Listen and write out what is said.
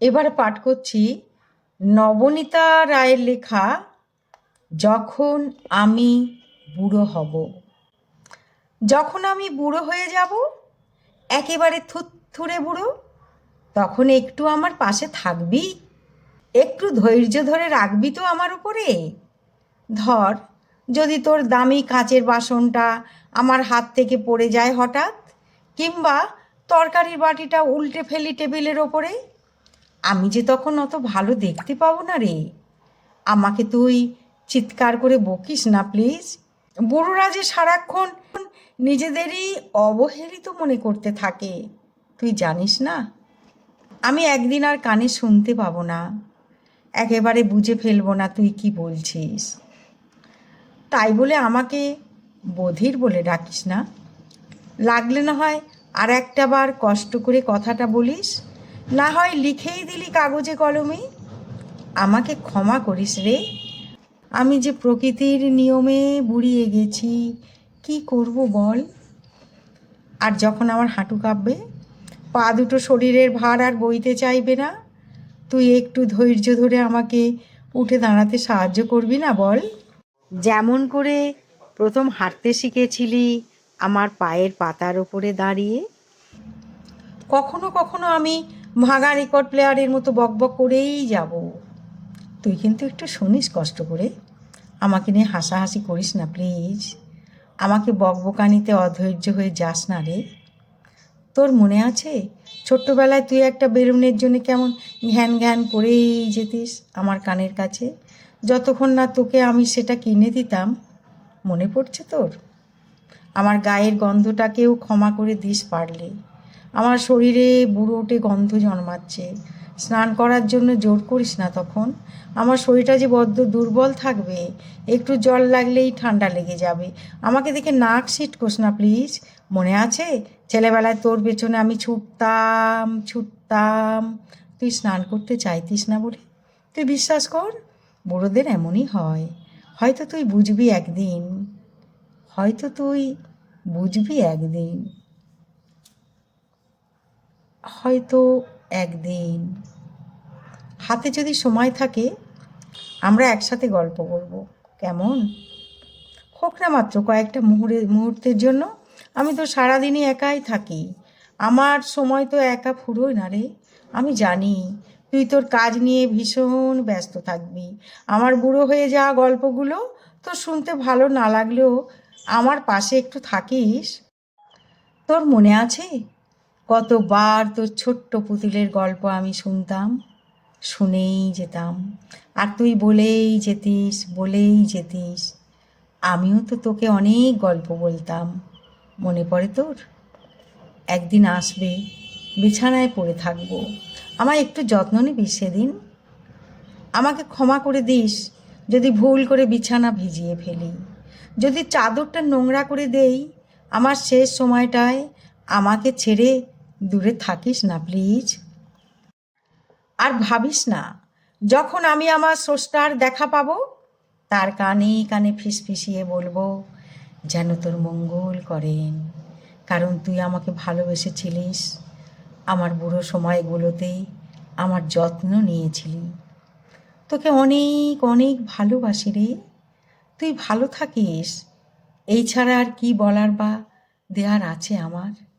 এবারে পাঠ করছি নবনীতা রায়ের লেখা, যখন আমি বুড়ো হব। যখন আমি বুড়ো হয়ে যাব, একেবারে থুতথুরে বুড়ো, তখন একটু আমার পাশে থাকবি? একটু ধৈর্য ধরে রাখবি তো আমার উপরে? ধর, যদি তোর দামি কাঁচের বাসনটা আমার হাত থেকে পড়ে যায় হঠাৎ, কিংবা তরকারির বাটিটা উল্টে ফেলি টেবিলের ওপরে আমি যে তখন অত ভালো দেখতে পাবো না রে। আমাকে তুই চিৎকার করে বকিস না প্লিজ বুড়োরা যে সারাক্ষণ নিজেদেরই অবহেলিত মনে করতে থাকে, তুই জানিস না? আমি একদিন আর কানে শুনতে পাবো না। একেবারে বুঝে ফেলব না তুই কি বলছিস। তাই বলে আমাকে বধির বলে ডাকিস না। লাগলে না হয় আর একটা বার কষ্ট করে কথাটা বলিস। না হয় লিখেই দিলি কাগজে কলমে। আমাকে ক্ষমা করিস রে। আমি যে প্রকৃতির নিয়মে বুড়িয়ে গেছি, কি করব বল? আর যখন আমার হাঁটু কাঁপবে, পা দুটো শরীরের ভার আর বইতে চাইবে না। তুই একটু ধৈর্য ধরে আমাকে উঠে দাঁড়াতে সাহায্য করবি না বল? যেমন করে প্রথম হাঁটতে শিখেছিলি আমার পায়ের পাতার ওপরে দাঁড়িয়ে। কখনো কখনো আমি ভাঙা রেকর্ড প্লেয়ারের মতো বকবক করেই যাব। তুই কিন্তু একটু শুনিস কষ্ট করে। আমাকে নিয়ে হাসাহাসি করিস না প্লিজ আমাকে বকবকানিতে অধৈর্য হয়ে যাস না রে। তোর মনে আছে, ছোট্টবেলায় তুই একটা বেলুনের জন্য কেমন ঘ্যান ঘ্যান করেই যেতিস আমার কানের কাছে? যতক্ষণ না তোকে আমি সেটা কিনে দিতাম, মনে পড়ছে তোর? আমার গায়ের গন্ধটাকেও ক্ষমা করে দিস পারলে। আমার শরীরে বুড়োটে গন্ধ জন্মাচ্ছে। স্নান করার জন্য জোর করিস না তখন। আমার শরীরটা যে বড্ড দুর্বল থাকবে, একটু জল লাগলেই ঠান্ডা লেগে যাবে। আমাকে দেখে নাক সিটকোস না, প্লিজ। মনে আছে? ছেলেবেলায় তোর পেছনে আমি ছুটতাম ছুটতাম। তুই স্নান করতে চাইতিস না বলে? তুই বিশ্বাস কর, বুড়োদের এমনই হয়। হয়তো তুই বুঝবি একদিন। হয়তো তুই বুঝবি একদিন। হয়তো একদিন। হাতে যদি সময় থাকে, আমরা একসাথে গল্প করব। কেমন? হোক না মাত্র কয়েকটা মুহুরে, মুহূর্তের জন্য। আমি তো সারাদিনই একাই থাকি। আমার সময় তো একা ফুরোয় না রে। আমি জানি, তুই তোর কাজ নিয়ে ভীষণ ব্যস্ত থাকবি। আমার বুড়ো হয়ে যাওয়া গল্পগুলো তোর শুনতে ভালো না লাগলেও আমার পাশে একটু থাকিস। তোর মনে আছে? কতবার তোর ছোট্ট পুতুলের গল্প আমি শুনতাম, শুনেই যেতাম। আর তুই বলেই যেতিস বলেই যেতিস। আমিও তো তোকে অনেক গল্প বলতাম। মনে পড়ে তোর? একদিন আসবে, বিছানায় পড়ে থাকব। আমায় একটু যত্ন নিবি সেদিন। আমাকে ক্ষমা করে দিস, যদি ভুল করে বিছানা ভিজিয়ে ফেলি। যদি চাদরটা নোংরা করে দেই, আমার শেষ সময়টায় আমাকে ছেড়ে দূরে থাকিস না প্লিজ আর ভাবিস না, যখন আমি আমার স্রষ্টার দেখা পাবো, তার কানে কানে ফিসফিসিয়ে বলব, যেন তোর মঙ্গল করেন। কারণ তুই আমাকে ভালোবেসেছিলিস, আমার বুড়ো সময়গুলোতে আমার যত্ন নিয়েছিলি। তোকে অনেক অনেক ভালোবাসি রে। তুই ভালো থাকিস। এই ছাড়া আর কি বলার বা দেয়ার আছে আমার?